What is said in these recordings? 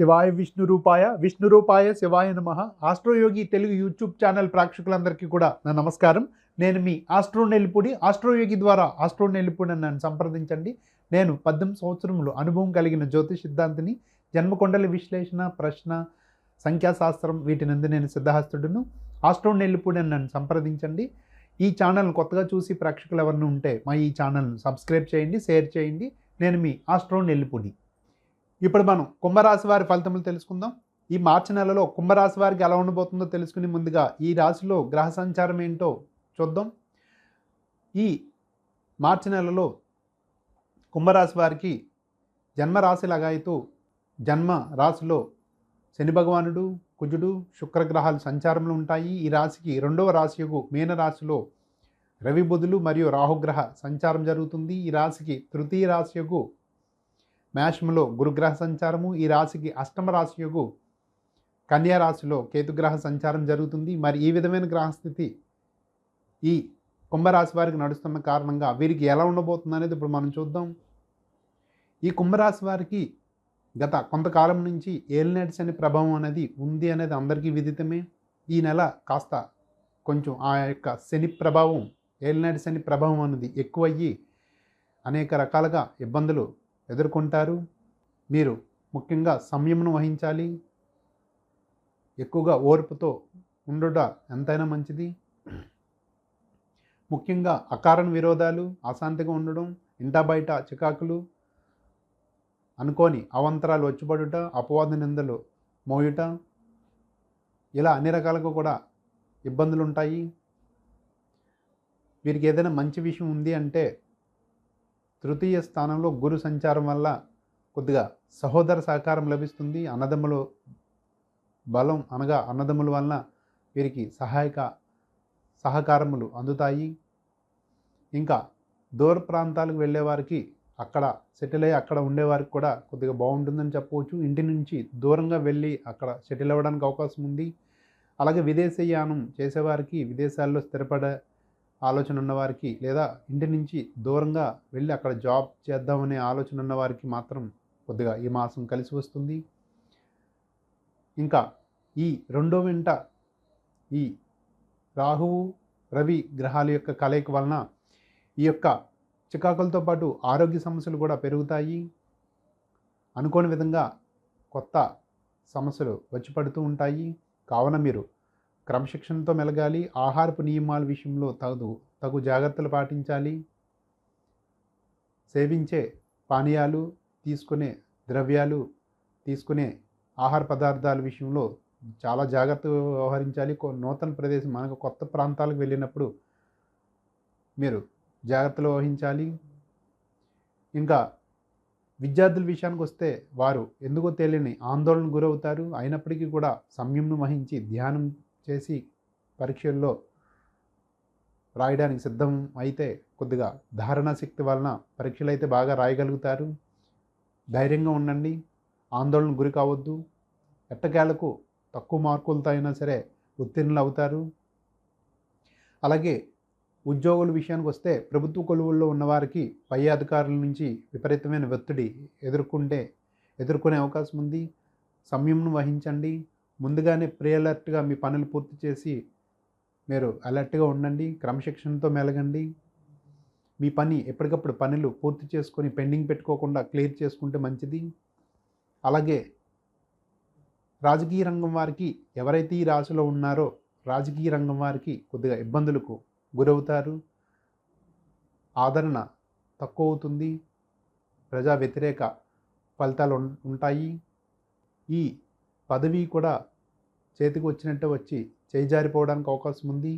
శివాయ విష్ణు రూపాయ విష్ణు రూపాయ శివాయ నమ. ఆస్ట్రోయోగి తెలుగు యూట్యూబ్ ఛానల్ ప్రేక్షకులందరికీ కూడా నా నమస్కారం. నేను మీ ఆస్ట్రో నెల్లిపూడి. ఆస్ట్రోయోగి ద్వారా ఆస్ట్రో నెల్లిపూడి నన్ను సంప్రదించండి. నేను పద్దెనిమిది సంవత్సరములు అనుభవం కలిగిన జ్యోతిష్ సిద్ధాంతిని జన్మకొండల విశ్లేషణ ప్రశ్న సంఖ్యాశాస్త్రం వీటినందు నేను సిద్ధహస్తుడును. ఆస్ట్రో నెల్లిపూడి నన్ను సంప్రదించండి. ఈ ఛానల్ కొత్తగా చూసి ప్రేక్షకులు ఎవరిని ఉంటే మా ఈ ఛానల్ను సబ్స్క్రైబ్ చేయండి షేర్ చేయండి. నేను మీ ఆస్ట్రో నెల్లిపూడి. ఇప్పుడు మనం కుంభరాశి వారి ఫలితములు తెలుసుకుందాం. ఈ మార్చి నెలలో కుంభరాశి వారికి ఎలా ఉండబోతుందో తెలుసుకుని ముందుగా ఈ రాశిలో గ్రహ సంచారం ఏంటో చూద్దాం. ఈ మార్చి నెలలో కుంభరాశి వారికి జన్మరాశి లగాయితూ జన్మ రాశిలో శని భగవానుడు కుజుడు శుక్రగ్రహాలు సంచారంలో ఉంటాయి. ఈ రాశికి రెండవ రాశియకు మీన రాశిలో రవి బుధులు మరియు రాహుగ్రహ సంచారం జరుగుతుంది. ఈ రాశికి తృతీయ రాశియకు మేషంలో గురుగ్రహ సంచారము. ఈ రాశికి అష్టమ రాశియకు కన్యా రాశిలో కేతుగ్రహ సంచారం జరుగుతుంది. మరి ఈ విధమైన గ్రహస్థితి ఈ కుంభరాశి వారికి నడుస్తున్న కారణంగా వీరికి ఎలా ఉండబోతుంది అనేది ఇప్పుడు మనం చూద్దాం. ఈ కుంభరాశి వారికి గత కొంతకాలం నుంచి ఏలినాటి అనే ప్రభావం అనేది ఉంది అనేది అందరికీ విదితమే. ఈ నెల కాస్త కొంచెం ఆ యొక్క శని ప్రభావం ఏలినాటి అనే ప్రభావం అనేది ఎక్కువయ్యి అనేక రకాలుగా ఇబ్బందులు ఎదుర్కొంటారు? మీరు ముఖ్యంగా సంయమనం వహించాలి? ఎక్కువగా ఓర్పుతో ఉండుట ఎంతైనా మంచిది? ముఖ్యంగా అకారణ విరోధాలు అశాంతిగా ఉండడం ఇంటా బయట చికాకులు అనుకోని అవంతరాలు వచ్చిపడుట అపవాద నిందలు మోయుట ఇలా అన్ని రకాలుగా కూడా ఇబ్బందులు ఉంటాయి వీరికి ఏదైనా మంచి విషయం ఉంది అంటే తృతీయ స్థానంలో గురు సంచారం వల్ల కొద్దిగా సహోదర సహకారం లభిస్తుంది. అన్నదమ్ములు బలం అనగా అన్నదమ్ముల వలన వీరికి సహాయక సహకారములు అందుతాయి. ఇంకా దూర ప్రాంతాలకు వెళ్ళేవారికి అక్కడ సెటిల్ అయ్యి అక్కడ ఉండేవారికి కూడా కొద్దిగా బాగుంటుందని చెప్పవచ్చు. ఇంటి నుంచి దూరంగా వెళ్ళి అక్కడ సెటిల్ అవ్వడానికి అవకాశం ఉంది. అలాగే విదేశీయానం చేసేవారికి విదేశాల్లో స్థిరపడే ఆలోచన ఉన్నవారికి లేదా ఇంటి నుంచి దూరంగా వెళ్ళి అక్కడ జాబ్ చేద్దామనే ఆలోచన ఉన్నవారికి మాత్రం కొద్దిగా ఈ మాసం కలిసి వస్తుంది. ఇంకా ఈ రెండో వెంట ఈ రాహువు రవి గ్రహాల యొక్క కలయిక వలన ఈ యొక్క చికాకులతో పాటు ఆరోగ్య సమస్యలు కూడా పెరుగుతాయి. అనుకోని విధంగా కొత్త సమస్యలు వచ్చి పడుతూ ఉంటాయి. కావున మీరు క్రమశిక్షణతో మెలగాలి ఆహారపు నియమాల విషయంలో తగు తగు జాగ్రత్తలు పాటించాలి. సేవించే పానీయాలు తీసుకునే ద్రవ్యాలు తీసుకునే ఆహార పదార్థాల విషయంలో చాలా జాగ్రత్తగా వ్యవహరించాలి. నూతన ప్రదేశం మనకు కొత్త ప్రాంతాలకు వెళ్ళినప్పుడు మీరు జాగ్రత్తలు వహించాలి. ఇంకా విద్యార్థుల విషయానికి వస్తే వారు ఎందుకో తెలియని ఆందోళన గురవుతారు. అయినప్పటికీ కూడా సంయమనం వహించి ధ్యానం చేసి పరీక్షల్లో రాయడానికి సిద్ధం అయితే కొద్దిగా ధారణాశక్తి వలన పరీక్షలు అయితే బాగా రాయగలుగుతారు. ధైర్యంగా ఉండండి. ఆందోళన గురి కావద్దు. ఎట్టకేలకు తక్కువ మార్కులతో అయినా సరే ఉత్తీర్ణులు అవుతారు. అలాగే ఉద్యోగుల విషయానికి వస్తే ప్రభుత్వ కొలువుల్లో ఉన్నవారికి పై అధికారుల నుంచి విపరీతమైన ఒత్తిడి ఎదుర్కొంటే ఎదుర్కొనే అవకాశం ఉంది. సంయమనం వహించండి. ముందుగానే ప్రీ అలర్ట్గా మీ పనులు పూర్తి చేసి మీరు అలర్ట్గా ఉండండి క్రమశిక్షణతో మెలగండి. మీ పని ఎప్పటికప్పుడు పనులు పూర్తి చేసుకొని పెండింగ్ పెట్టుకోకుండా క్లియర్ చేసుకుంటే మంచిది. అలాగే రాజకీయ రంగం వారికి ఎవరైతే ఈ రాశిలో ఉన్నారో రాజకీయ రంగం వారికి కొద్దిగా ఇబ్బందులకు గురవుతారు. ఆదరణ తక్కువ అవుతుంది ప్రజా వ్యతిరేక ఫలితాలు ఉంటాయి. ఈ పదవి కూడా చేతికి వచ్చినట్టే వచ్చి చేయి జారిపోవడానికి అవకాశం ఉంది.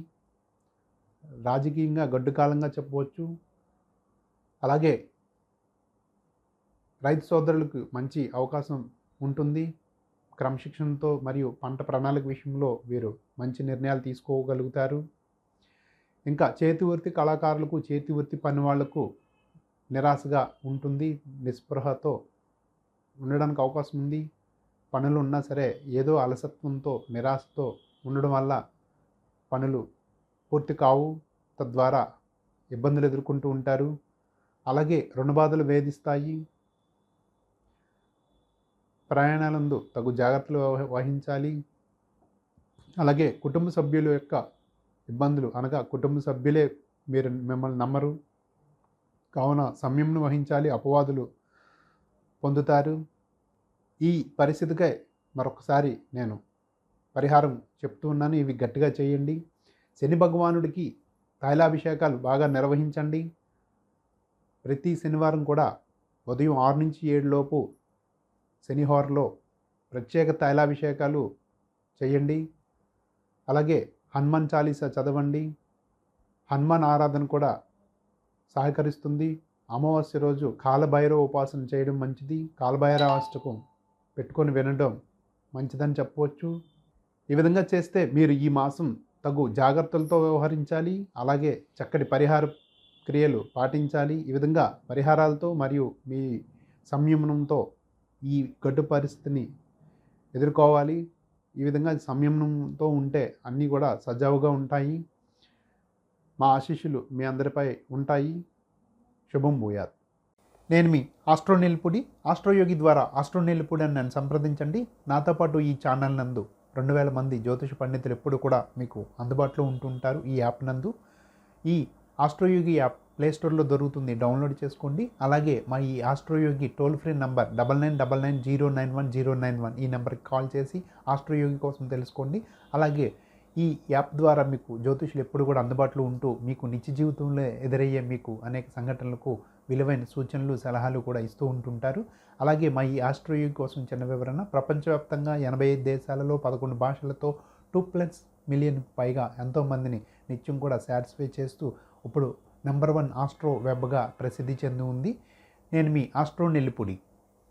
రాజకీయంగా గడ్డుకాలంగా చెప్పవచ్చు. అలాగే రైతు సోదరులకు మంచి అవకాశం ఉంటుంది. క్రమశిక్షణతో మరియు పంట ప్రణాళిక విషయంలో వీరు మంచి నిర్ణయాలు తీసుకోగలుగుతారు. ఇంకా చేతి వృత్తి కళాకారులకు చేతి వృత్తి పని వాళ్ళకు నిరాశగా ఉంటుంది. నిస్పృహతో ఉండడానికి అవకాశం ఉంది. పనులు ఉన్నా సరే ఏదో అలసత్వంతో నిరాశతో ఉండడం వల్ల పనులు పూర్తి కావు. తద్వారా ఇబ్బందులు ఎదుర్కొంటూ ఉంటారు. అలాగే రుణబాధలు వేధిస్తాయి. ప్రయాణాలందు తగు జాగ్రత్తలు వహించాలి. అలాగే కుటుంబ సభ్యుల యొక్క ఇబ్బందులు అనగా కుటుంబ సభ్యులే మీరు మిమ్మల్ని నమ్మరు. కావున సమయంను వహించాలి. అపవాదులు పొందుతారు. ఈ పరిస్థితికై మరొకసారి నేను పరిహారం చెప్తూ ఉన్నాను. ఇవి గట్టిగా చేయండి. శని భగవానుడికి తైలాభిషేకాలు బాగా నిర్వహించండి. ప్రతి శనివారం కూడా ఉదయం ఆరు నుంచి ఏడులోపు శనిహోరలో ప్రత్యేక తైలాభిషేకాలు చేయండి. అలాగే హనుమాన్ చాలీసా చదవండి. హనుమాన్ ఆరాధన కూడా సహకరిస్తుంది. అమావాస్య రోజు కాలభైరవ ఉపాసన చేయడం మంచిది. కాలభైరవాష్టకం పెట్టుకొని వినడం మంచిదని చెప్పవచ్చు. ఈ విధంగా చేస్తే మీరు ఈ మాసం తగు జాగ్రత్తలతో వ్యవహరించాలి అలాగే చక్కటి పరిహార క్రియలు పాటించాలి. ఈ విధంగా పరిహారాలతో మరియు మీ సంయమనంతో ఈ గడ్డు పరిస్థితిని ఎదుర్కోవాలి. ఈ విధంగా సంయమనంతో ఉంటే అన్నీ కూడా సజావుగా ఉంటాయి. మా ఆశీస్సులు మీ అందరిపై ఉంటాయి. శుభం భూయాత్. నేను మీ ఆస్ట్రో నెల్పుడి ఆస్ట్రోయోగి ద్వారా ఆస్ట్రో నెల్పుడి అని నన్ను సంప్రదించండి. నాతో పాటు ఈ ఛానల్ నందు రెండు వేల మంది జ్యోతిష పండితులు ఎప్పుడు కూడా మీకు అందుబాటులో ఉంటుంటారు ఈ యాప్ నందు. ఈ ఆస్ట్రోయోగి యాప్ ప్లే స్టోర్లో దొరుకుతుంది. డౌన్లోడ్ చేసుకోండి. అలాగే మా ఈ Astroyogi toll free number double nine double nine zero nine one zero nine one ఈ నెంబర్కి కాల్ చేసి ఆస్ట్రోయోగి కోసం తెలుసుకోండి. అలాగే ఈ యాప్ ద్వారా మీకు జ్యోతిషులు ఎప్పుడు కూడా అందుబాటులో ఉంటూ మీకు నిత్య జీవితంలో ఎదురయ్యే మీకు అనేక సంఘటనలకు విలువైన సూచనలు సలహాలు కూడా ఇస్తూ ఉంటుంటారు. అలాగే మా ఈ ఆస్ట్రోయోగి కోసం చిన్న వివరణ ప్రపంచవ్యాప్తంగా ఎనభై ఐదు దేశాలలో పదకొండు భాషలతో టూ ప్లస్ మిలియన్ పైగా ఎంతోమందిని నిత్యం కూడా సాటిస్ఫై చేస్తూ ఇప్పుడు నెంబర్ వన్ ఆస్ట్రో వెబ్గా ప్రసిద్ధి చెంది ఉంది. నేను మీ ఆస్ట్రో నెల్లిపుడి.